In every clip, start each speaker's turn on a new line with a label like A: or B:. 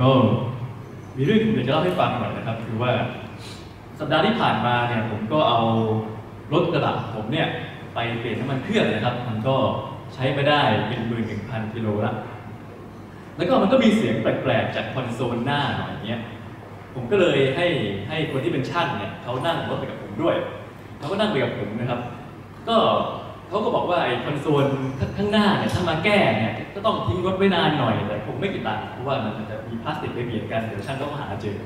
A: ก็มีเรื่องอยากจะเล่าให้ฟังหน่อยนะครับ คือว่าสัปดาห์ที่ผ่านมาเนี่ยผมก็เอารถกระบะผมเนี่ยไปเปลี่ยนน้ำมันเครื่องนะครับ มันก็ใช้ไม่ได้เป็นหมื่นหนึ่งพันกิโลละแล้วก็มันก็มีเสียงแปลกๆจากคอนโซลหน้าหน่อยเนี้ยผมก็เลยให้ให้คนที่เป็นช่างเนี่ยเขานั่งรถไปกับผมด้วยเขาก็นั่งไปกับผมนะครับ ก็ เขาก็บอกว่าไอ้คอนโซลข้างหน้าเนี่ยถ้ามาแก้เนี่ยก็ต้องทิ้งรถไว้นานหน่อยแต่ผมไม่กี่ตังค์เพราะว่ามันจะมีพลาสติกไปเบียดกันเดี๋ยวช่างก็หาเจอ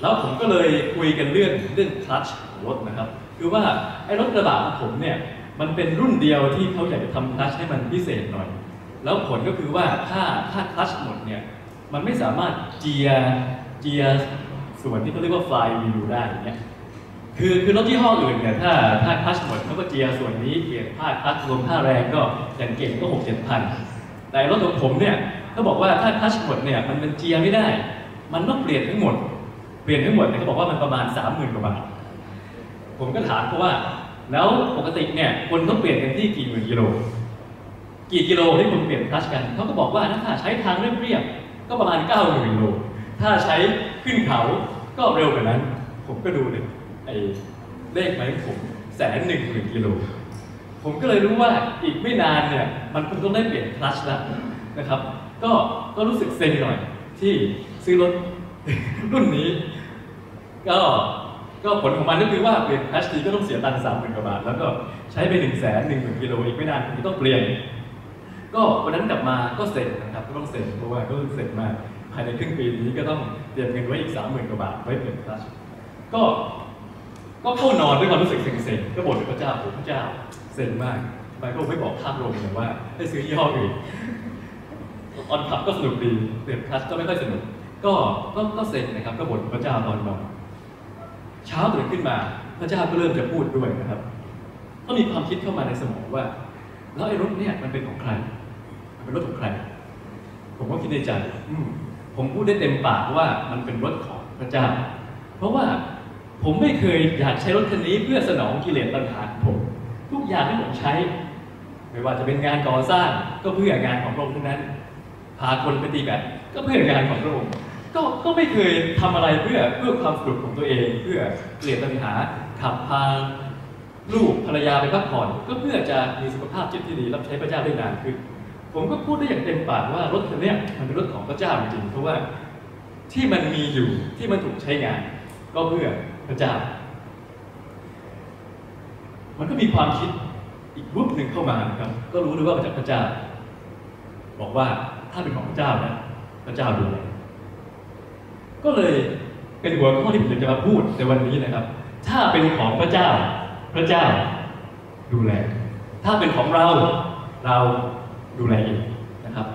A: แล้วผมก็เลยคุยกันเรื่องเรื่องคลัตช์ของรถนะครับ คือว่าไอ้รถกระบะของผมเนี่ยมันเป็นรุ่นเดียวที่เขาอยากจะทำคลัตช์ให้มันพิเศษหน่อย แล้วผลก็คือว่าถ้าถ้าคลัตช์หมดเนี่ยมันไม่สามารถเจียเจียส่วนที่เขาเรียกว่าฟลายวีลได้อย่างเงี้ย คือคือรถที่ห้ออื่นเนี่ยถ้าถ้าคลัชหมดเขาก็เจียส่วนนี้เปลี่ยนผ้าคลัชรวมค่าแรงก็อย่างเก่งก็หกเจ็ดพันแต่รถของผมเนี่ยเขาบอกว่าถ้าคลัชหมดเนี่ยมันมันเจียไม่ได้ มันต้องเปลี่ยนทั้งหมด เปลี่ยนทั้งหมดเนี่ยเขาบอกว่ามันประมาณสามหมื่นกว่าบาทผมก็ถามเขาว่า แล้วปกติเนี่ยคนต้องเปลี่ยนกันที่กี่หมื่นกิโลกี่กิโลที่คุณเปลี่ยนคลัชกันเขาก็บอกว่าถ้าใช้ทางเรียบๆก็ประมาณ9ก้าหมื่นกิโลถ้าใช้ขึ้นเขาก็เร็วกว่านั้น ผมก็ดูเลย อ้เลขไหมผมแสนหนึ่งหมื่นกิโล ผมก็เลยรู้ว่าอีกไม่นานเนี่ยมันคงต้องได้เปลี่ยนคลัชแล้วนะครับ ก็ก็รู้สึกเซ็งหน่อยที่ซื้อรถรุ่นนี้ ก็ก็ผลของมันก็คือว่าเปลี่ยนคลัชทีก็ต้องเสียตังค์สามหมื่นกว่าบาท แล้วก็ใช้ไปหนึ่งแสนหนึ่งหมื่นกิโลอีกไม่นานผมก็ต้องเปลี่ยน ก็วันนั้นกลับมาก็เสร็จนะครับก็ต้องเสร็จเพราะว่าก็เสร็จมาภายในครึ่งปีนี้ก็ต้องเตรียมเงินไว้อีกสามหมื่นกว่าบาทไว้เปลี่ยนคลัชก็ ก็เข้านอนด้วยความรู้สึกเซ็งๆก็บ่นกับพระเจ้าโอ้พระเจ้าเซ็งมากทำไมก็ไม่บอกข้ามโรงเลยว่าให้ซื้อยี่ห้ออื่นออนขับก็สนุกดีเปลี่ยนคลัตช์ก็ไม่ค่อยสนุก ก็ก็ก็เซ็งนะครับก็บ่นพระเจ้าตอนนอนเช้าตื่นขึ้นมา พระเจ้าก็เริ่มจะพูดด้วยนะครับก็มีความคิดเข้ามาในสมองว่า แล้วไอ้รถเนี่ยมันเป็นของใคร มันเป็นรถของใคร ผมก็คิดในใจผมพูดได้เต็มปากว่ามันเป็นรถของพระเจ้า เพราะว่า ผมไม่เคยอยากใช้รถคันนี้เพื่อสนองกิเลสตัณหาของผมทุกอย่างที่ผมใช้ ไม่ว่าจะเป็นงานก่อสร้างก็เพื่องานของพระองค์ทั้งนั้น พาคนไปตีแบดก็เพื่องานของพระองค์ก็ก็ไม่เคยทำอะไรเพื่อเพื่อความสนุกของตัวเอง เพื่อเกลียดตัณหาขับพาลูกภรรยาไปพักผ่อน ก็เพื่อจะมีสุขภาพจิตที่ดีรับใช้พระเจ้าได้นานขึ้นผมก็พูดได้อย่างเต็มปากว่ารถคันนี้มันเป็นรถของพระเจ้าจริงๆเพราะว่าที่มันมีอยู่ที่มันถูกใช้งาน ก็เพื่อ พระเจ้า มันก็มีความคิดอีกรูปหนึ่งเข้ามานะครับ ก็รู้ด้วยว่ามาจากพระเจ้า บอกว่าถ้าเป็นของพระเจ้านะพระเจ้าดูแลก็เลยเป็นหัวข้อที่ผมจะมาพูดในวันนี้นะครับ ถ้าเป็นของพระเจ้า พระเจ้าดูแล ถ้าเป็นของเราเราดูแลเองนะครับ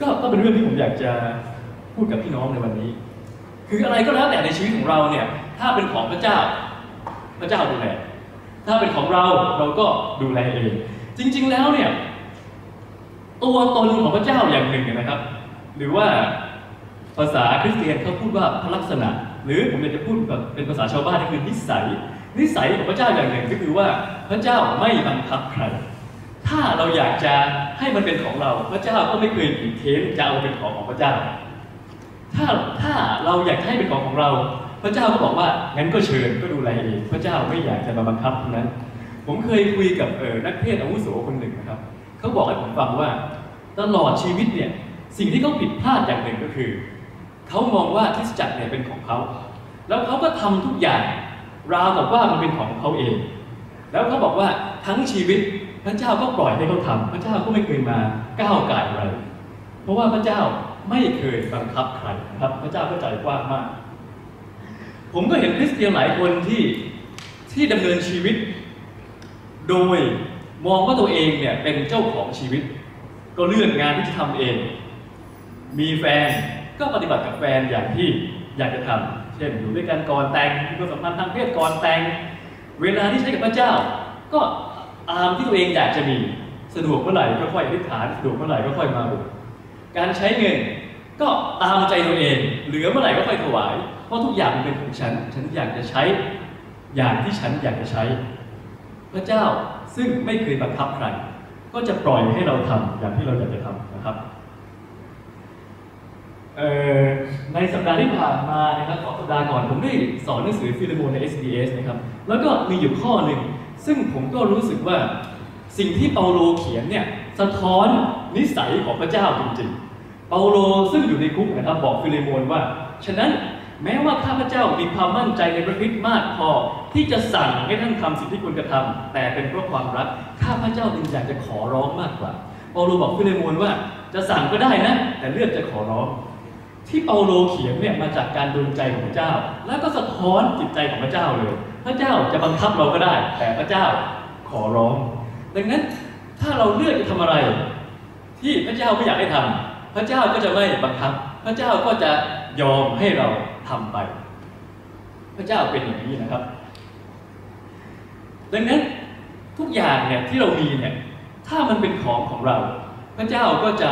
A: ก็ก็เป็นเรื่องที่ผมอยากจะพูดกับพี่น้องในวันนี้ คืออะไรก็แล้วแต่ในชีวิตของเราเนี่ย ถ้าเป็นของพระเจ้า พระเจ้าดูแล ถ้าเป็นของเราเราก็ดูแลเอง จริง ๆ แล้วเนี่ย ตัวตนของพระเจ้าอย่างหนึ่งนะครับ หรือว่าภาษาคริสเตียนเขาพูดว่าพระลักษณะ หรือผมอยากจะพูดแบบเป็นภาษาชาวบ้านก็คือนิสัย นิสัยของพระเจ้าอย่างหนึ่งก็คือว่าพระเจ้าไม่บังคับใครถ้าเราอยากจะให้มันเป็นของเรา พระเจ้าก็ไม่เคยขีดเค้นจะเอาเป็นของของพระเจ้า ถ้าถ้าเราอยากให้เป็นของของเรา พระเจ้าก็บอกว่างั้นก็เชิญก็ดูแลเองพระเจ้าไม่อยากจะมาบังคับนั้นผมเคยคุยกับเออนักเทศน์อาวุโสคนหนึ่งนะครับเขาบอกให้ผมฟังว่า ตลอดชีวิตเนี่ยสิ่งที่เขาผิดพลาดอย่างหนึ่งก็คือเขามองว่าคริสจักรเนี่ยเป็นของเขาแล้วเขาก็ทำทุกอย่างราวกับว่ามันเป็นของเขาเอง แล้วเขาบอกว่าทั้งชีวิตพระเจ้าก็ปล่อยให้เขาทำพระเจ้าก็ไม่เคยมาก้าวไก่อะไรเพราะว่าพระเจ้าไม่เคยบังคับใครครับ พระเจ้าก็ใจกว้างมาก ผมก็เห็นคริสเตียนหลายคนที่ที่ดำเนินชีวิต โดยมองว่าตัวเองเนี่ยเป็นเจ้าของชีวิต ก็เลือกงานที่จะทำเอง มีแฟนก็ปฏิบัติกับแฟนอย่างที่อยากจะทำเช่นอยู่ด้วยกันก่อนแต่งมีความสัมพันธ์ทางเพศก่อนแต่งเวลาที่ใช้กับพระเจ้า ก็ตามที่ตัวเองอยากจะมีสะดวกเมื่อไหร่ก็ค่อยอธิษฐานสะดวกเมื่อไหร่ก็ค่อยมาบุกการใช้เงินก็ตามใจตัวเอง เหลือเมื่อไหร่ก็ค่อยถวาย เพราะทุกอย่างเป็นของฉัน ฉันอยากจะใช้อย่างที่ฉันอยากจะใช้ พระเจ้าซึ่งไม่เคยบังคับใคร ก็จะปล่อยให้เราทำอย่างที่เราอยากจะทำนะครับในสัปดาห์ที่ผ่านมานะครับสองสัปดาห์ก่อนผมได้สอนหนังสือฟิลโมนใน SBS นะครับ แล้วก็มีอยู่ข้อหนึ่ง ซึ่งผมก็รู้สึกว่าสิ่งที่เปาโลเขียนเนี่ยสะท้อนนิสัยของพระเจ้าจริงๆ เปาโลซึ่งอยู่ในคุกนะครับบอกฟิเลโมนว่า ฉะนั้น แม้ว่าข้าพเจ้ามีความมั่นใจในพระคริสต์มากพอที่จะสั่งให้ท่านทำสิ่งที่ควรกระทำแต่เป็นเพราะความรักข้าพเจ้าจึงอยากจะขอร้องมากกว่าเปาโลบอกฟิเลโมนว่าจะสั่งก็ได้นะ แต่เลือกจะขอร้อง ที่เปาโลเขียนเนี่ยมาจากการดลใจของพระเจ้า แล้วก็สะท้อนจิตใจของพระเจ้าเลย พระเจ้าจะบังคับเราก็ได้ แต่พระเจ้าขอร้อง ดังนั้นถ้าเราเลือกจะทำอะไร ที่พระเจ้าไม่อยากให้ทำพระเจ้าก็จะไม่บังคับ พระเจ้าก็จะยอมให้เรา ทำไป พระเจ้าเป็นอย่างนี้นะครับ ดังนั้นทุกอย่างเนี่ยที่เรามีเนี่ยถ้ามันเป็นของของเรา พระเจ้าก็จะ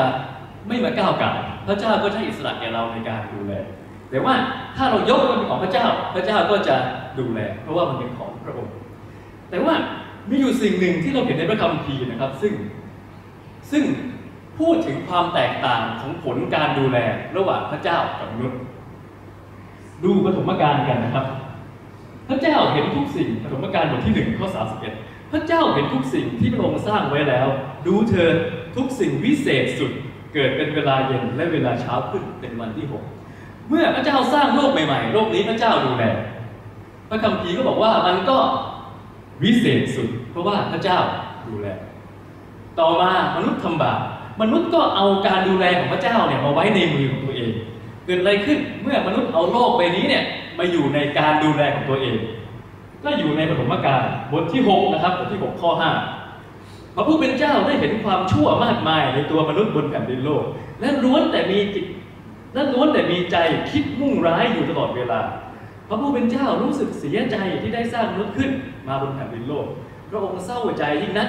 A: ไม่มาก้าวไก่พระเจ้าก็จะให้อิสระแก่เราในการดูแลแต่ว่าถ้าเรายกมันเป็นของพระเจ้า พระเจ้าก็จะดูแล เพราะว่ามันเป็นของพระองค์ แต่ว่ามีอยู่สิ่งหนึ่งที่เราเห็นในพระคัมภีร์นะครับ ซึ่งซึ่งพูดถึงความแตกต่างของผลการดูแลระหว่างพระเจ้ากับมนุษย์ ดูปฐมกาลกันนะครับ พระเจ้าเห็นทุกสิ่งปฐมกาลบทที่หนึ่งข้อ31พระเจ้าเห็นทุกสิ่งที่พระองค์สร้างไว้แล้ว ดูเธอทุกสิ่งวิเศษสุดเกิดเป็นเวลาเย็นและเวลาเช้าขึ้นเป็นวันที่หกเมื่อพระเจ้าสร้างโลกใหม่ๆ โลกนี้พระเจ้าดูแลพระคัมภีร์ก็บอกว่ามันก็วิเศษสุด เพราะว่าพระเจ้าดูแล ต่อมามนุษย์ทำบาปมนุษย์ก็เอาการดูแลของพระเจ้าเนี่ยมาไว้ในมือของตัว เกิดอะไรขึ้นเมื่อมนุษย์เอาโลกใบนี้เนี่ยมาอยู่ในการดูแลของตัวเอง ก็อยู่ในปฐมกาลบทที่ 6 นะครับบทที่ 6 ข้อ 5 พระผู้เป็นเจ้าได้เห็นความชั่วมากมายในตัวมนุษย์บนแผ่นดินโลก และล้วนแต่มีจิตและล้วนแต่มีใจคิดมุ่งร้ายอยู่ตลอดเวลา พระผู้เป็นเจ้ารู้สึกเสียใจที่ได้สร้างมนุษย์ขึ้นมาบนแผ่นดินโลก พระองค์เศร้าใจยิ่งนัก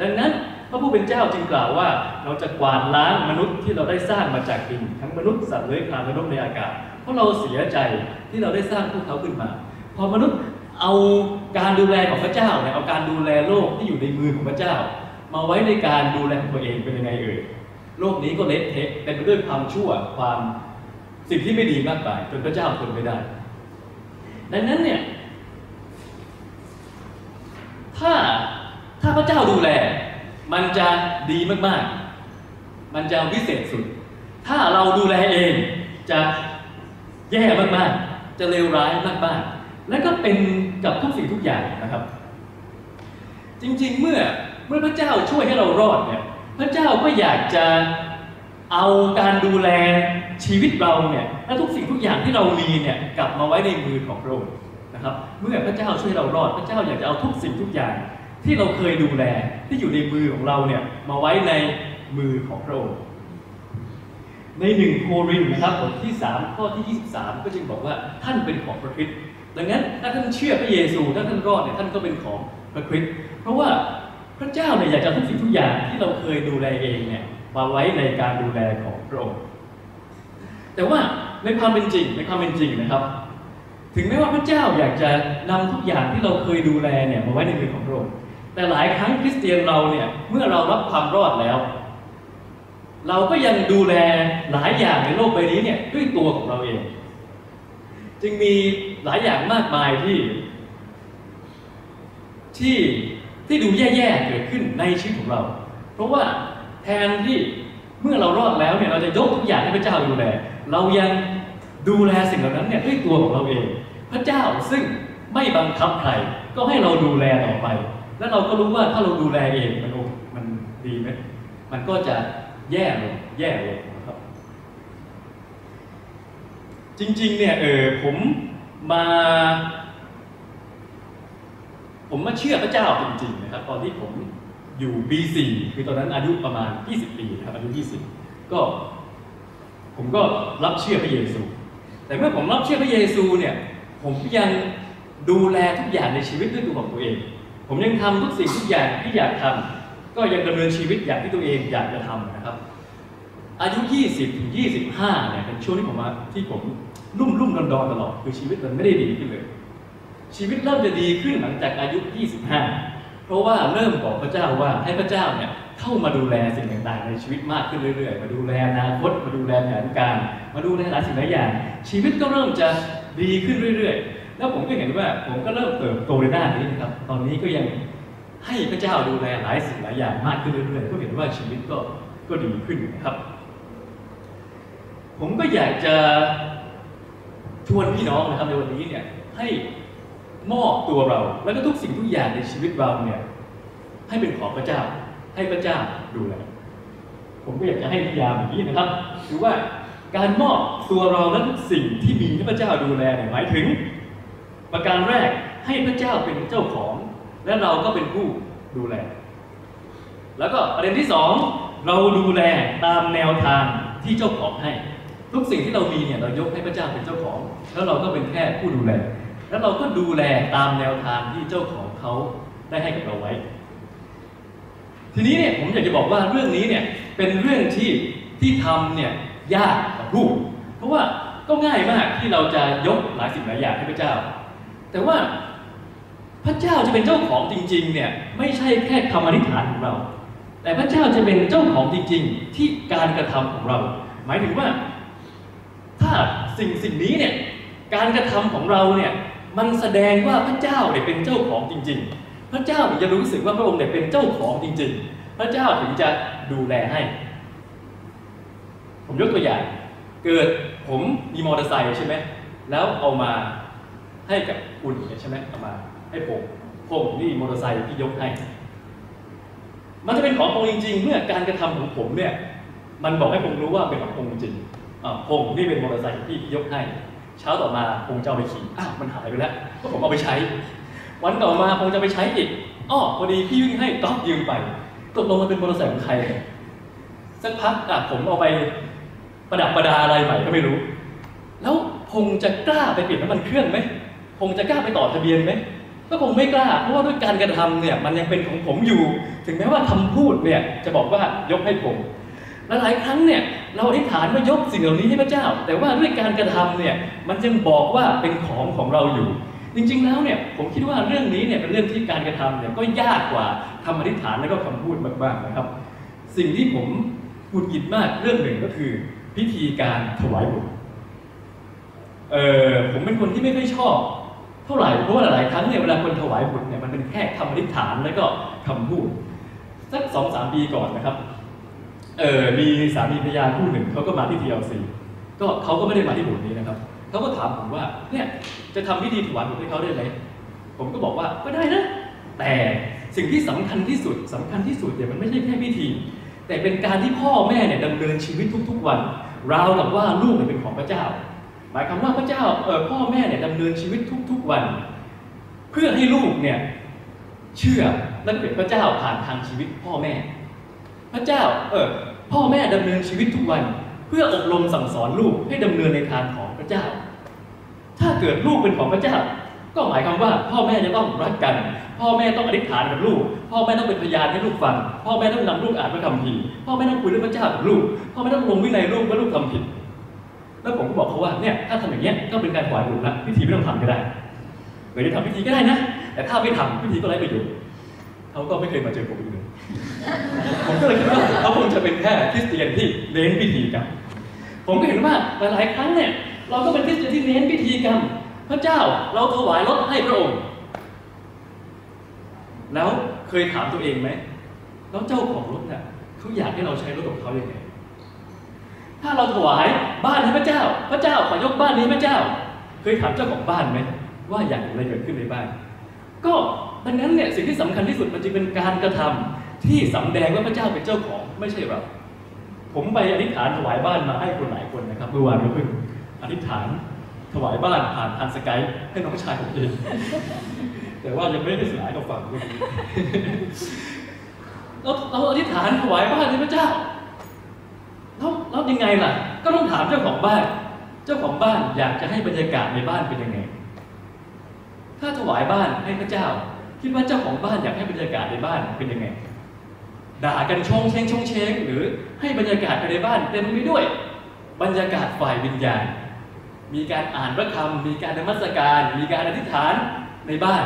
A: ดังนั้น พระผู้เป็นเจ้าจึงกล่าวว่า เราจะกวาดล้างมนุษย์ที่เราได้สร้างมาจากดินทั้งมนุษย์สัตว์เลื้อยคลานและนกในอากาศ เพราะเราเสียใจที่เราได้สร้างพวกเขาขึ้นมา พอมนุษย์เอาการดูแลของพระเจ้าเนี่ยเอาการดูแลโลกที่อยู่ในมือของพระเจ้า มาไว้ในการดูแลของตัวเองเป็นยังไงเอ่ยโลกนี้ก็เละเทะเต็มไปด้วยความชั่วความสิ่งที่ไม่ดีมากมายจนพระเจ้าทนไม่ได้ ดังนั้นเนี่ยถ้าถ้าพระเจ้าดูแล มันจะดีมากๆ มันจะวิเศษสุด ถ้าเราดูแลเองจะแย่มากๆ จะเลวร้ายมากๆ และก็เป็นกับทุกสิ่งทุกอย่างนะครับ จริงๆ เมื่อเมื่อพระเจ้าช่วยให้เรารอดเนี่ย พระเจ้าก็อยากจะเอาการดูแลชีวิตเราเนี่ยและทุกสิ่งทุกอย่างที่เรามีเนี่ยกลับมาไว้ในมือของพระองค์นะครับ เมื่อพระเจ้าช่วยเรารอด พระเจ้าอยากจะเอาทุกสิ่งทุกอย่าง ที่เราเคยดูแลที่อยู่ในมือของเราเนี่ยมาไว้ในมือของพระองค์ในหนึ่งโครินธ์นะครับบทที่ 3 ข้อที่ 23 ก็จึงบอกว่าท่านเป็นของพระคริสต์ดังนั้นถ้าท่านเชื่อพระเยซูถ้าท่านรอดเนี่ยท่านก็เป็นของพระคริสต์เพราะว่าพระเจ้าเนี่ยอยากจะทุกสิ่งทุกอย่างที่เราเคยดูแลเองเนี่ยมาไว้ในการดูแลของพระองค์ แต่ว่าในความเป็นจริงในความเป็นจริงนะครับ ถึงแม้ว่าพระเจ้าอยากจะนำทุกอย่างที่เราเคยดูแลเนี่ยมาไว้ในมือของพระองค์ แต่หลายครั้งคริสเตียนเราเนี่ยเมื่อเรารับความรอดแล้ว เราก็ยังดูแลหลายอย่างในโลกใบนี้เนี่ยด้วยตัวของเราเอง จึงมีหลายอย่างมากมายที่ที่ที่ดูแย่ๆเกิดขึ้นในชีวิตของเรา เพราะว่าแทนที่เมื่อเรารอดแล้วเนี่ยเราจะยกทุกอย่างให้พระเจ้าดูแล เรายังดูแลสิ่งเหล่านั้นเนี่ยด้วยตัวของเราเอง พระเจ้าซึ่งไม่บังคับใครก็ให้เราดูแลต่อไป แล้วเราก็รู้ว่าถ้าเราดูแลเองมันโอมันดีไหมมันก็จะแย่ลงแย่ลงนะครับ จริงๆเนี่ยเออผมมา ผมมาเชื่อพระเจ้าจริงๆนะครับ ตอนที่ผมอยู่ปีสี่คือตอนนั้นอายุประมาณ 20 ปีครับอายุ 20 ก็ผมก็รับเชื่อพระเยซู แต่เมื่อผมรับเชื่อพระเยซูเนี่ย ผมยังดูแลทุกอย่างในชีวิตด้วยตัวของตัวเอง ผมยังทำทุกสิ่งทุกอย่างที่อยากทำก็ยังดำเนินชีวิตอย่างที่ตัวเองอยากจะทำนะครับ อายุ 20ถึง25เนี่ยเป็นช่วงที่ผมว่าที่ผมรุ่มรุ่มดอนดอนตลอดคือชีวิตมันไม่ได้ดีขึ้นเลย ชีวิตเริ่มจะดีขึ้นหลังจากอายุ 25 เพราะว่าเริ่มบอกพระเจ้าว่าให้พระเจ้าเนี่ยเข้ามาดูแลสิ่งต่างๆ ในชีวิตมากขึ้นเรื่อยๆ มาดูแลอนาคตมาดูแลแผนการ มาดูแลหลายสิ่งหลายอย่าง ชีวิตก็เริ่มจะดีขึ้นเรื่อยๆ แล้วผมก็เห็นว่าผมก็เริ่มเติบโตในด้านนี้นะครับ ตอนนี้ก็ยังให้พระเจ้าดูแลหลายสิ่งหลายอย่างมากขึ้นเรื่อยๆก็เห็นว่าชีวิตก็ก็ดีขึ้นนะครับ ผมก็อยากจะชวนพี่น้องนะครับในวันนี้เนี่ยให้มอบตัวเรา แล้วก็ทุกสิ่งทุกอย่างในชีวิตเราเนี่ยให้เป็นของพระเจ้า ให้พระเจ้าดูแลผมก็อยากจะให้นิยามอย่างนี้นะครับ คือว่าการมอบตัวเราและทุกสิ่งที่มีให้พระเจ้าดูแลเนี่ยหมายถึง ประการแรกให้พระเจ้าเป็นเจ้าของ และเราก็เป็นผู้ดูแล แล้วก็ประเด็นที่สองเราดูแลตามแนวทางที่เจ้าของให้ ทุกสิ่งที่เรามีเนี่ยเรายกให้พระเจ้าเป็นเจ้าของ แล้วเราก็เป็นแค่ผู้ดูแล แล้วเราก็ดูแลตามแนวทางที่เจ้าของเขาได้ให้กับเราไว้ ทีนี้เนี่ยผมอยากจะบอกว่าเรื่องนี้เนี่ยเป็นเรื่องที่ที่ทำเนี่ยยากกับผู้เพราะว่าก็ง่ายมากที่เราจะยกหลายสิ่งหลายอย่างให้พระเจ้า แต่ว่าพระเจ้าจะเป็นเจ้าของจริงๆเนี่ยไม่ใช่แค่คำอธิษฐานของเรา แต่พระเจ้าจะเป็นเจ้าของจริง ๆ ที่การกระทำของเรา หมายถึงว่า ถ้าสิ่งสิ่งนี้เนี่ยการกระทำของเราเนี่ยมันแสดงว่าพระเจ้าเนี่ยเป็นเจ้าของจริง ๆ พระเจ้าถึงจะรู้สึกว่าพระองค์เนี่ยเป็นเจ้าของจริง ๆ พระเจ้าถึงจะดูแลให้ ผมยกตัวอย่าง เกิดผมมีมอเตอร์ไซค์ใช่ไหมแล้วเอามา ให้กับคุณเนี่ยใช่ไหมเอามา ให้ผมผมนี่มอเตอร์ไซค์ที่ยกให้ มันจะเป็นของผมจริงๆ เมื่อการกระทำของผมเนี่ย มันบอกให้ผมรู้ว่าเป็นของผมจริงอ่าผมนี่เป็นมอเตอร์ไซค์ที่พี่ยกให้ เช้าต่อมาผมจะเอาไปขี่อ้าวมันหายไปแล้วก็ผมเอาไปใช้ วันต่อมาผมจะไปใช้อีกอ้อพอดีพี่วิ่งให้ก๊อฟยืมไปตกลงมันเป็นมอเตอร์ไซค์ของใครสักพักอะผมเอาไปประดับประดาอะไรใหม่ก็ไม่รู้ แล้วพงจะกล้าไปเปลี่ยนน้ำมันเครื่องไหม พงจะกล้าไปต่อทะเบียนไหมก็คงไม่กล้า เพราะว่าด้วยการกระทำเนี่ยมันยังเป็นของผมอยู่ ถึงแม้ว่าคำพูดเนี่ยจะบอกว่ายกให้ผมและหลายครั้งเนี่ยเราอธิษฐานว่ายกสิ่งเหล่านี้ให้พระเจ้า แต่ว่าด้วยการกระทำเนี่ยมันจึงบอกว่าเป็นของของเราอยู่ จริงๆแล้วเนี่ยผมคิดว่าเรื่องนี้เนี่ยเป็นเรื่องที่การกระทำเนี่ยก็ยากกว่าคำอธิษฐานแล้วก็คำพูดมากๆนะครับ สิ่งที่ผมหุดหงิดมากเรื่องหนึ่งก็คือ พิธีการถวายบุญเออผมเป็นคนที่ไม่ค่อยชอบ เท่าไหร่เพราะว่าหลายครั้งเนี่ยเวลาคนถวายบุญเนี่ยมันเป็นแค่คำอธิษฐานแล้วก็คำพูดสักสองสามปีก่อนนะครับเออมีสามีภรรยาคู่หนึ่งเขาก็มาที่ TLC ก็เขาก็ไม่ได้มาที่บุญนี้นะครับเขาก็ถามผมว่าเนี่ยจะทำพิธีถวายบุญให้เขาได้ไหมผมก็บอกว่าก็ได้นะ แต่สิ่งที่สำคัญที่สุดสำคัญที่สุดเนี่ยมันไม่ใช่แค่พิธี แต่เป็นการที่พ่อแม่เนี่ยดำเนินชีวิตทุก ๆ วันราวกับว่าลูกเนี่ยเป็นของพระเจ้า หมายความว่าพระเจ้าเออพ่อแม่เนี่ยดำเนินชีวิตทุก ๆวัน เพื่อให้ลูกเนี่ยเชื่อและเป็นพระเจ้าผ่านทางชีวิตพ่อแม่ พระเจ้าเออพ่อแม่ดำเนินชีวิตทุกวัน เพื่ออบรมสั่งสอนลูกให้ดำเนินในทางของพระเจ้า ถ้าเกิดลูกเป็นของพระเจ้า ก็หมายความว่าพ่อแม่จะต้องรักกัน พ่อแม่ต้องอธิษฐานกับลูก พ่อแม่ต้องเป็นพยานให้ลูกฟัง พ่อแม่ต้องนำลูกอ่านพระคัมภีร์ พ่อแม่ต้องคุยเรื่องพระเจ้ากับลูก พ่อแม่ต้องลงวินัยลูกว่าลูกทำผิด แล้วผมก็บอกเขาว่าเนี่ยถ้าทำอย่างเงี้ยก็เป็นการถวายบุญละพิธีไม่ต้องทำก็ได้หรือจะทำพิธีก็ได้นะ แต่ถ้าไม่ทำพิธีก็ไร้ประโยชน์เขาก็ไม่เคยมาเจอผมอีกเลยผมก็เลยคิดว่าเขาคงจะเป็นแค่คริสเตียนที่เน้นพิธีกรรมผมก็เห็นว่าหลายๆครั้งเนี่ยเราก็เป็นคริสเตียนที่เน้นพิธีกรรมพระเจ้าเราถวายรถให้พระองค์ แล้วเคยถามตัวเองไหมแล้วเจ้าของรถเนี่ยเขาอยากให้เราใช้รถของเขาอย่างไง ถ้าเราถวายบ้านให้พระเจ้า พระเจ้าขอยกบ้านนี้พระเจ้า เคยถามเจ้าของบ้านไหมว่าอย่ากเห็นอะไรเกิดขึ้นในบ้าน ก็ดังนั้นเนี่ยสิ่งที่สำคัญที่สุดมันจึงเป็นการกระทำที่สำแดงว่าพระเจ้าเป็นเจ้าของไม่ใช่เราผมไปอธิษฐานถวายบ้านมาให้คนหลายคนนะครับเมื่อวานก็เพิ่งอธิษฐานถวายบ้านผ่านทางสกายให้น้องชายผมเองแต่ว่ายังไม่ได้สลายกับฝั่งเลยเราเราอธิษฐานถวายบ้านให้พระเจ้า แล้วแล้วยังไงล่ะ ก็ต้องถามเจ้าของบ้าน เจ้าของบ้านอยากจะให้บรรยากาศในบ้านเป็นยังไง ถ้าถวายบ้านให้พระเจ้า คิดว่าเจ้าของบ้านอยากให้บรรยากาศในบ้านเป็นยังไง ด่ากันชงเชงชงเชงหรือให้บรรยากาศภายในบ้านเต็มไปด้วย บรรยากาศฝ่ายวิญญาณ มีการอ่านพระคำมีการนมัสการ มีการอธิษฐานในบ้าน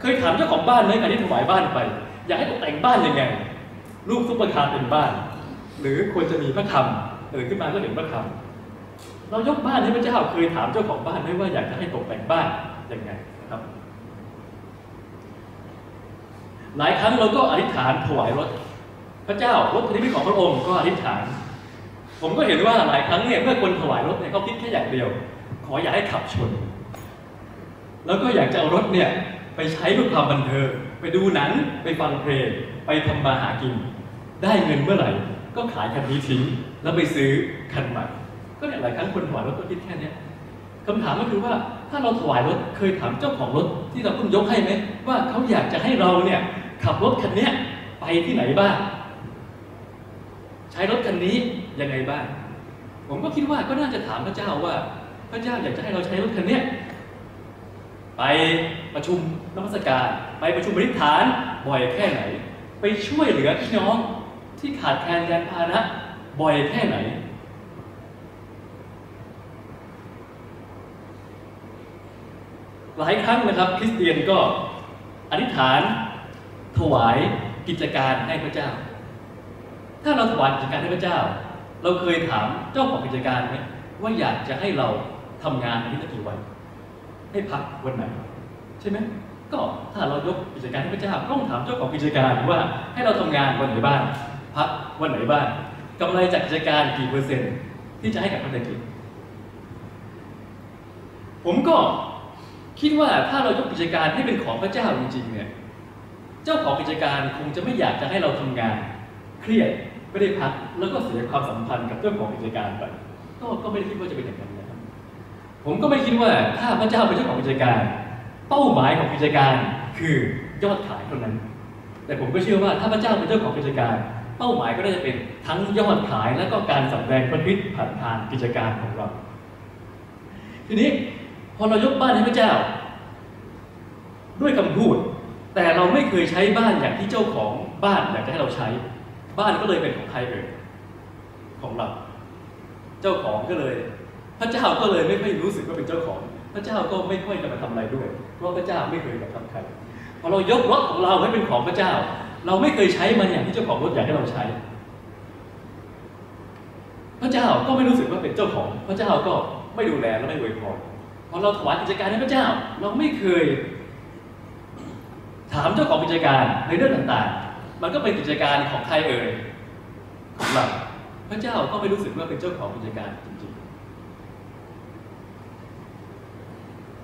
A: เคยถามเจ้าของบ้านไหมการที่ถวายบ้านไป อยากให้ตกแต่งบ้านยังไงรูปซุปเปอร์คาร์เป็นบ้าน หรือควรจะมีพระคำตื่นขึ้นมาก็เห็นพระคำเรายกบ้านให้พระเจ้าเคยถามเจ้าของบ้านไหมว่าอยากจะให้ตกแต่งบ้านยังไงครับ หลายครั้งเราก็อธิษฐานถวายรถ พระเจ้ารถคันนี้เป็นของพระองค์ก็อธิษฐาน ผมก็เห็นว่าหลายครั้งเนี่ยเมื่อคนถวายรถเนี่ยเขาคิดแค่อย่างเดียว ขออย่าให้ขับชน แล้วก็อยากจะเอารถเนี่ยไปใช้เพื่อความบันเทิงไปดูหนังไปฟังเพลงไปทำมาหากิน ได้เงินเมื่อไหร่ ก็ขายคันนี้ทิ้งแล้วไปซื้อคันใหม่ ก็เนี่ยหลายครั้งคนถวายรถก็คิดแค่นี้คำถามก็คือว่าถ้าเราถวายรถเคยถามเจ้าของรถที่เราเพิ่งยกให้ไหมว่าเขาอยากจะให้เราเนี่ยขับรถคันนี้ไปที่ไหนบ้าง ใช้รถคันนี้ยังไงบ้าง ผมก็คิดว่าก็น่าจะถามพระเจ้าว่า พระเจ้าอยากจะให้เราใช้รถคันนี้ไปประชุมนมัสการ ไปประชุมบริฐานบ่อยแค่ไหน ไปช่วยเหลือพี่น้อง ที่ขาดแคลนยานพาหนะบ่อยแค่ไหน หลายครั้งนะครับคริสเตียนก็อธิษฐานถวายกิจการให้พระเจ้า ถ้าเราถวายกิจการให้พระเจ้า เราเคยถามเจ้าของกิจการไหมว่าอยากจะให้เราทำงานอาทิตย์ละกี่วัน ให้พักวันไหน ใช่ไหมก็ถ้าเรายกกิจการให้พระเจ้าก็ต้องถามเจ้าของกิจการว่าให้เราทำงานวันไหนบ้าง พักวันไหนบ้างกำไรจากกิจการกี่เปอร์เซ็นต์ที่จะให้กับพันธกิจ ผมก็คิดว่าถ้าเรายกกิจการให้เป็นของพระเจ้าจริงๆเนี่ยเจ้าของกิจการคงจะไม่อยากจะให้เราทำงาน เครียดไม่ได้พักแล้วก็เสียความสัมพันธ์กับเจ้าของกิจการไปก็ก็ไม่ได้คิดว่าจะเป็นอย่างนั้นนะครับผมก็ไม่คิดว่าถ้าพระเจ้าเป็นเจ้าของกิจการ เป้าหมายของกิจการคือยอดขายเท่านั้น แต่ผมก็เชื่อว่าถ้าพระเจ้าเป็นเจ้าของกิจการ เป้าหมายก็น่าจะเป็นทั้งยอดขายและก็การสำแดงพระฤทธิ์ผ่านทางกิจการของเรา ทีนี้พอเรายกบ้านให้พระเจ้า ด้วยคำพูด แต่เราไม่เคยใช้บ้านอย่างที่เจ้าของบ้านอยากจะให้เราใช้ บ้านก็เลยเป็นของใครเอ่ยของเรา เจ้าของก็เลย พระเจ้าก็เลยไม่ค่อยรู้สึกว่าเป็นเจ้าของ พระเจ้าก็ไม่ค่อยจะมาทำอะไรด้วย เพราะพระเจ้าไม่เคยกระทำใครพอเรายกรถของเราให้เป็นของพระเจ้า เราไม่เคยใช้มันอย่างที่เจ้าของรถอยากให้เราใช้ พระเจ้าก็ไม่รู้สึกว่าเป็นเจ้าของ พระเจ้าก็ไม่ดูแลและไม่อวยพรพอเราถวายกิจการให้พระเจ้า เราไม่เคย ถามเจ้าของกิจการในเรื่องต่างๆ มันก็เป็นกิจการของใครเอ่ยของเราพระเจ้าก็ไม่รู้สึกว่าเป็นเจ้าของกิจการจริงๆ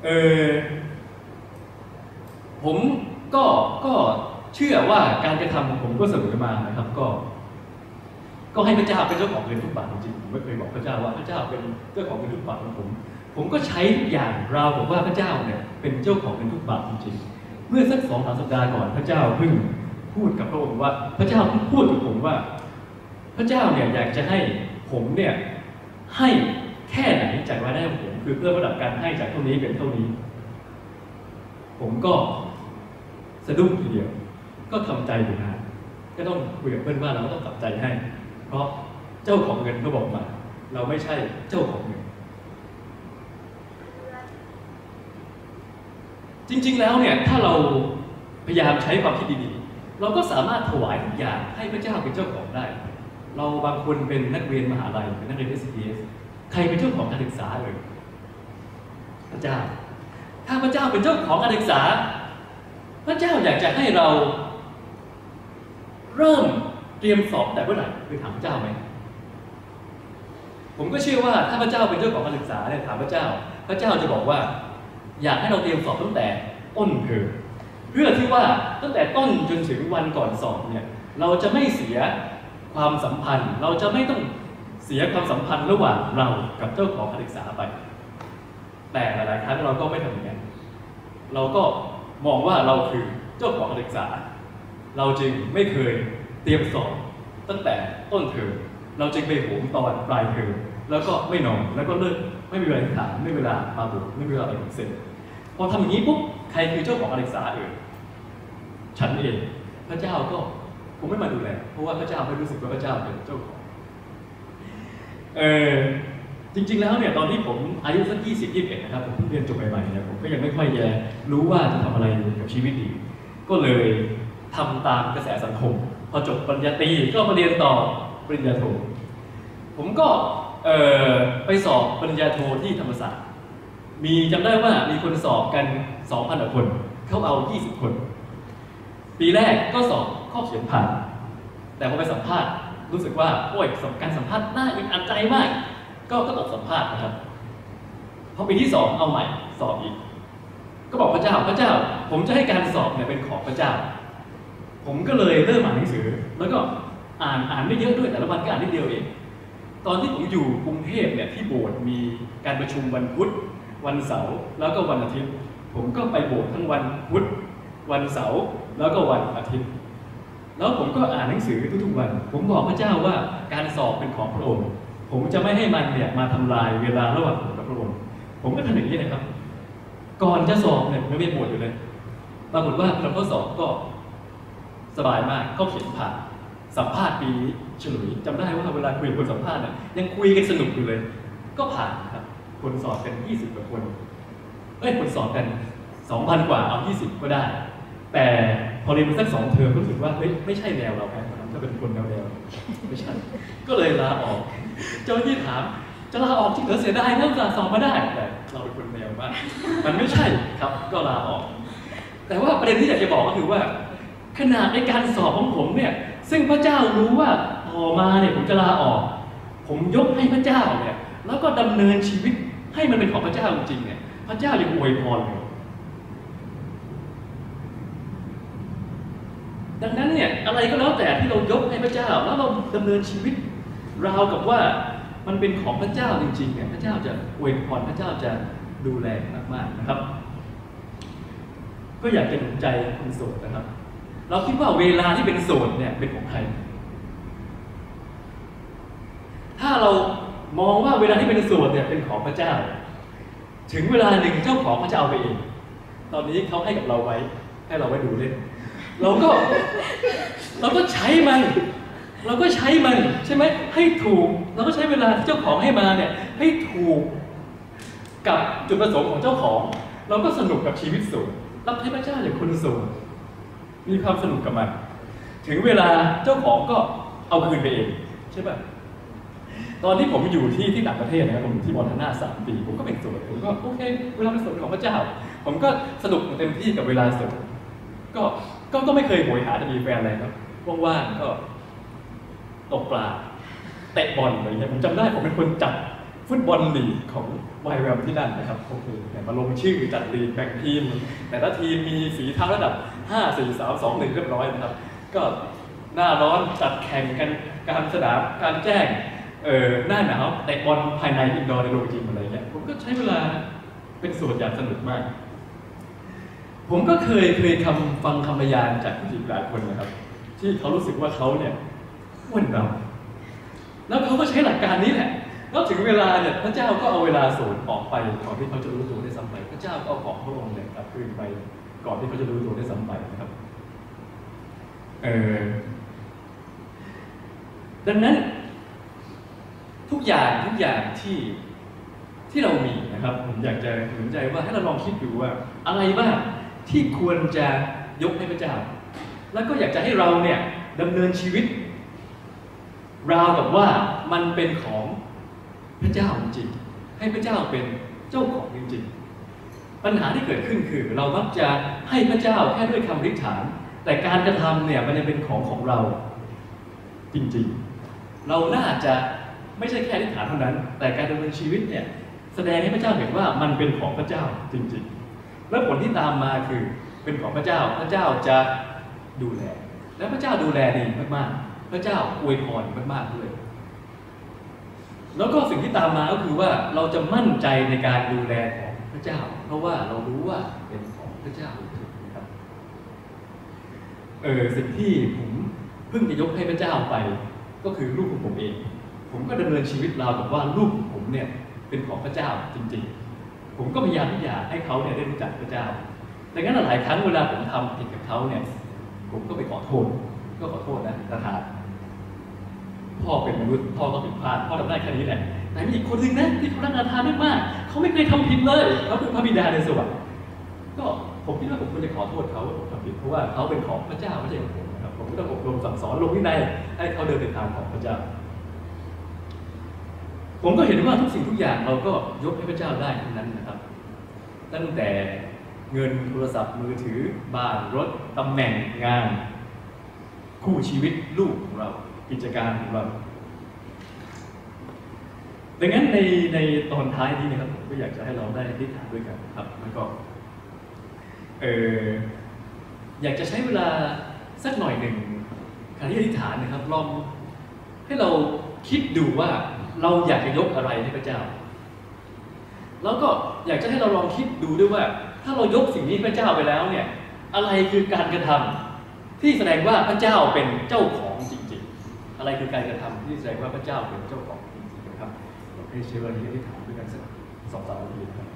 A: เออผมก็ก็ เชื่อว่าการกระทำของผมก็เสมอมานะครับก็ ก็ให้พระเจ้าเป็นเจ้าของเงินทุกบาทจริงผมไม่เคยบอกพระเจ้าว่าพระเจ้าเป็นเจ้าของเงินทุกบาทของผม ผมก็ใช้ทุกอย่างราวกับว่าพระเจ้าเนี่ยเป็นเจ้าของเงินทุกบาทจริงเมื่อสักสองสามสัปดาห์ก่อนพระเจ้าเพิ่งพูดกับพระองค์ว่า พระเจ้าเพิ่งพูดกับผมว่า พระเจ้าเนี่ยอยากจะให้ผมเนี่ยให้แค่ไหนจากรายได้ของผมคือเพื่อระดับการให้จากเท่านี้เป็นเท่านี้ ผมก็สะดุ้งทีเดียว ก็ทำใจอยู่นานก็ต้องคุยกับเพื่อนว่าเราต้องตัดใจให้ เพราะเจ้าของเงินก็บอกมา เราไม่ใช่เจ้าของเงิน จริง ๆ แล้วเนี่ยถ้าเราพยายามใช้ความคิดดีๆ เราก็สามารถถวายทุกอย่างให้พระเจ้าเป็นเจ้าของได้ เราบางคนเป็นนักเรียนมหาลัยเป็นนักเรียน SPS ใครเป็นเจ้าของการศึกษาเลยพระเจ้า ถ้าพระเจ้าเป็นเจ้าของการศึกษา พระเจ้าอยากจะให้เรา เริ่มเตรียมสอบแต่เมื่อไหร่คือถามพระเจ้าไหมผมก็เชื่อว่าถ้าพระเจ้าเป็นเจ้าของการศึกษาเนี่ยถามพระเจ้า พระเจ้าจะบอกว่า อยากให้เราเตรียมสอบตั้งแต่ต้นเทอมเพื่อที่ว่าตั้งแต่ต้นจนถึงวันก่อนสอบเนี่ยเราจะไม่เสียความสัมพันธ์ เราจะไม่ต้องเสียความสัมพันธ์ระหว่างเรากับเจ้าของการศึกษาไป แต่หลายๆครั้งเราก็ไม่ทำอย่างนั้นเราก็มองว่าเราคือเจ้าของการศึกษา เราจึงไม่เคยเตรียมสอบตั้งแต่ต้นเทอมเราจึงไปโหมตอนปลายเทอมแล้วก็ไม่นอนแล้วก็เลิกไม่มีเวลาถามไม่มีเวลามาบุกไม่มีเวลาไปถึงเสร็จพอทำอย่างนี้ปุ๊บใครคือเจ้าของการศึกษาเอ่ยฉันเอง พระเจ้าก็คงไม่มาดูแลเพราะว่าพระเจ้าไม่รู้สึกว่าพระเจ้าเป็นเจ้าของเออจริง ๆ แล้วเนี่ยตอนที่ผมอายุสักยี่สิบยี่สิบเอ็ดนะครับผมเพิ่งเรียนจบใหม่ๆเนี่ยผมก็ยังไม่ค่อยจะรู้ว่าจะทำอะไรกับชีวิตดี ก็เลย ทำตามกระแสสังคม พอจบปริญญาตรีก็มาเรียนต่อปริญญาโท ผมก็ไปสอบปริญญาโทที่ธรรมศาสตร์ มีจำได้ว่ามีคนสอบกัน2,000กว่าคน เขาเอา 20 คน ปีแรกก็สอบข้อเขียนผ่าน แต่พอไปสัมภาษณ์รู้สึกว่าโอ้ยการสัมภาษณ์น่าอึดอัดใจมาก ก็ก็ตกสัมภาษณ์นะครับพอปีที่สองเอาใหม่สอบอีก ก็บอกพระเจ้าพระเจ้า ผมจะให้การสอบเนี่ยเป็นของพระเจ้า ผมก็เลยเริ่มอ่านหนังสือ แล้วก็อ่านอ่านไม่เยอะด้วยแต่ละวันก็อ่านนิดเดียวเองตอนที่ผมอยู่กรุงเทพเนี่ยที่โบสถ์มีการประชุมวันพุธวันเสาร์แล้วก็วันอาทิตย์ ผมก็ไปโบสถ์ทั้งวันพุธวันเสาร์แล้วก็วันอาทิตย์ แล้วผมก็อ่านหนังสือทุกๆวัน ผมบอกพระเจ้าว่าการสอบเป็นของพระองค์ผมจะไม่ให้มันเนี่ยมาทำลายเวลาระหว่างผมกับพระองค์ผมก็ทำอย่างนี้นะครับ ก่อนจะสอบเนี่ยผมยังไม่ปวดอยู่เลยปรากฏว่าพอข้อสอบก็ สบายมากก็เขียนผ่านสัมภาษณ์ปีนี้ฉลุยจำได้ว่าเวลาคุยกับคนสัมภาษณ์เนี่ยยังคุยกันสนุกอยู่เลย ก็ผ่านครับ คนสอบกัน 20กว่าคน เอ้ยคนสอบกัน 2,000 กว่าเอา 20 ก็ได้ แต่พอเรียนมาสักสองเทอมรู้สึกว่าเฮ้ยไม่ใช่แนวเราแพ้ตอนนั้นก็เป็นคนแนวแนวไม่ใช่ก็เลยลาออก เจ้าหน้าที่ถามจะลาออกจริงเหรอเสียดายนะอุตส่าสอบมาได้แต่เราเป็นคนแนวมากมันไม่ใช่ครับก็ลาออก แต่ว่าประเด็นที่อยากจะบอกก็คือว่า ขนาดในการสอบของผมเนี่ย ซึ่งพระเจ้ารู้ว่าต่อมาเนี่ยผมจะลาออก ผมยกให้พระเจ้าเนี่ยแล้วก็ดำเนินชีวิตให้มันเป็นของพระเจ้าจริงเนี่ย พระเจ้ายังอวยพรเลยดังนั้นเนี่ยอะไรก็แล้วแต่ที่เรายกให้พระเจ้า แล้วเราดำเนินชีวิตราวกับว่ามันเป็นของพระเจ้าจริงๆเนี่ยพระเจ้าจะอวยพรพระเจ้าจะดูแลมากๆนะครับ ก็อยากจะหนุนใจคนโสดนะครับ เราคิดว่าเวลาที่เป็นโสดเนี่ยเป็นของใคร ถ้าเรามองว่าเวลาที่เป็นโสดเนี่ยเป็นของพระเจ้า ถึงเวลาหนึ่งเจ้าของเขาจะเอาไปเอง ตอนนี้เขาให้กับเราไว้ ให้เราไว้ดูเล่น เราก็ เราก็ใช้มัน เราก็ใช้มันใช่ไหมให้ถูก เราก็ใช้เวลาที่เจ้าของให้มาเนี่ยให้ถูกกับจุดประสงค์ของเจ้าของ เราก็สนุกกับชีวิตโสดรับใช้พระเจ้าอย่างคนโสด มีความสนุกกับมัน ถึงเวลาเจ้าของก็เอาคืนไปเองใช่ป่ะตอนที่ผมอยู่ที่ที่ต่างประเทศนะครับผมอยู่ที่มอนทานาสามปี ผมก็เป็นโสดผมก็โอเค เวลาเป็นโสดของพระเจ้า ผมก็สนุกเต็มที่กับเวลาโสดก็ก็ก็ไม่เคยโหยหาจะมีแฟนอะไรครับว่างๆก็ตกปลาเตะบอลอะไรเงี้ยผมจำได้ผมเป็นคนจัด ฟุตบอลลีกของไวแวมที่นั่นนะครับโอเคแต่มาลงชื่อจัดลีกแบ่งทีม แต่ละทีมมีสีเท้าระดับ 5 4 3 2 1 เรียบร้อยนะครับ ก็หน้าร้อนจัดแข่งกันการสนามการแจ้งเออหน้าหนาวเตะบอลภายในอินดอร์ในโรงจิมอะไรเงี้ยผมก็ใช้เวลาเป็นส่วนอย่างสนุกมาก ผมก็เคยเคยคำฟังคำพยานจากผู้หญิงหลายคนนะครับ ที่เขารู้สึกว่าเขาเนี่ยอ้วนเราแล้วเขาก็ใช้หลักการนี้แหละ แล้วถึงเวลาเนี่ยพระเจ้าก็เอาเวลาสูญออกไปก่อนที่เขาจะรู้ตัวได้ซ้ำไป พระเจ้าก็เอาของพระองค์เนี่ยกลับคืนไปก่อนที่เขาจะรู้ตัวได้ซ้ำไปนะครับเออดังนั้น ทุกอย่างทุกอย่างที่ที่เรามีนะครับ ผมอยากจะหนุนใจว่าให้เราลองคิดดูว่า อะไรบ้างที่ควรจะยกให้พระเจ้า แล้วก็อยากจะให้เราเนี่ยดำเนินชีวิต ราวกับว่ามันเป็นของ พระเจ้าจริงให้พระเจ้าเป็นเจ้าของจริงๆ ปัญหาที่เกิดขึ้นคือเรามักจะให้พระเจ้าแค่ด้วยคำริษฐาน แต่การกระทำเนี่ยมันยังเป็นของของเราจริงๆ เราน่าจะไม่ใช่แค่อธิษฐานเท่านั้น แต่การดำเนินชีวิตเนี่ยแสดงให้พระเจ้าเห็นว่ามันเป็นของพระเจ้าจริงๆ และผลที่ตามมาคือเป็นของพระเจ้า พระเจ้าจะดูแล และพระเจ้าดูแลดีมากๆ พระเจ้าอวยพรมากๆด้วย แล้วก็สิ่งที่ตามมาก็คือว่าเราจะมั่นใจในการดูแลของพระเจ้า เพราะว่าเรารู้ว่าเป็นของพระเจ้าจริงๆนะครับเออสิ่งที่ผมเพิ่งจะยกให้พระเจ้าไป ก็คือลูกของผมเอง ผมก็ดำเนินชีวิตราวกับว่าลูกของผมเนี่ยเป็นของพระเจ้าจริง ๆ ผมก็พยายามที่จะให้เขาเนี่ยได้รู้จักพระเจ้าดังนั้นหลายครั้งเวลาผมทำผิดกับเขาเนี่ย ผมก็ไปขอโทษ ก็ขอโทษนะประธาน พ่อเป็นมนุษย์พ่อก็ผิดพลาดพ่อทำได้แค่นี้แหละแต่มีอีกคนหนึ่งนะที่เขารักนาธานมากๆเขาไม่เคยทำผิดเลยเขาคือพระบิดาในสวรรค์ก็ผมคิดว่าผมควรจะขอโทษเขาว่าผมทำผิดเพราะว่าเขาเป็นของพระเจ้าไม่ใช่ของผมนะครับผมก็ต้องอบรมสั่งสอนลงวินัยให้เขาเดินในทางของพระเจ้า ผมก็เห็นว่าทุกสิ่งทุกอย่างเราก็ยกให้พระเจ้าได้ทั้งนั้นนะครับ ตั้งแต่เงินโทรศัพท์มือถือบ้านรถตำแหน่งงาน คู่ชีวิตลูกของเรา กิจการของเราดังนั้นในในตอนท้ายนี้นะครับผมก็อยากจะให้เราได้อธิษฐานด้วยกันครับแล้วก็เอออยากจะใช้เวลาสักหน่อยหนึ่งขณะที่อธิษฐานนะครับ ลองให้เราคิดดูว่าเราอยากจะยกอะไรให้พระเจ้า แล้วก็อยากจะให้เราลองคิดดูด้วยว่า ถ้าเรายกสิ่งนี้ให้พระเจ้าไปแล้วเนี่ย อะไรคือการกระทำที่แสดงว่าพระเจ้าเป็นเจ้าของ อะไรคือการกระทำที่แสดงว่าพระเจ้าเป็นเจ้าของจริงๆนะครับให้ใช้เวลานี้อธิษฐามด้วยกันสักสองสามนาทีนะครับ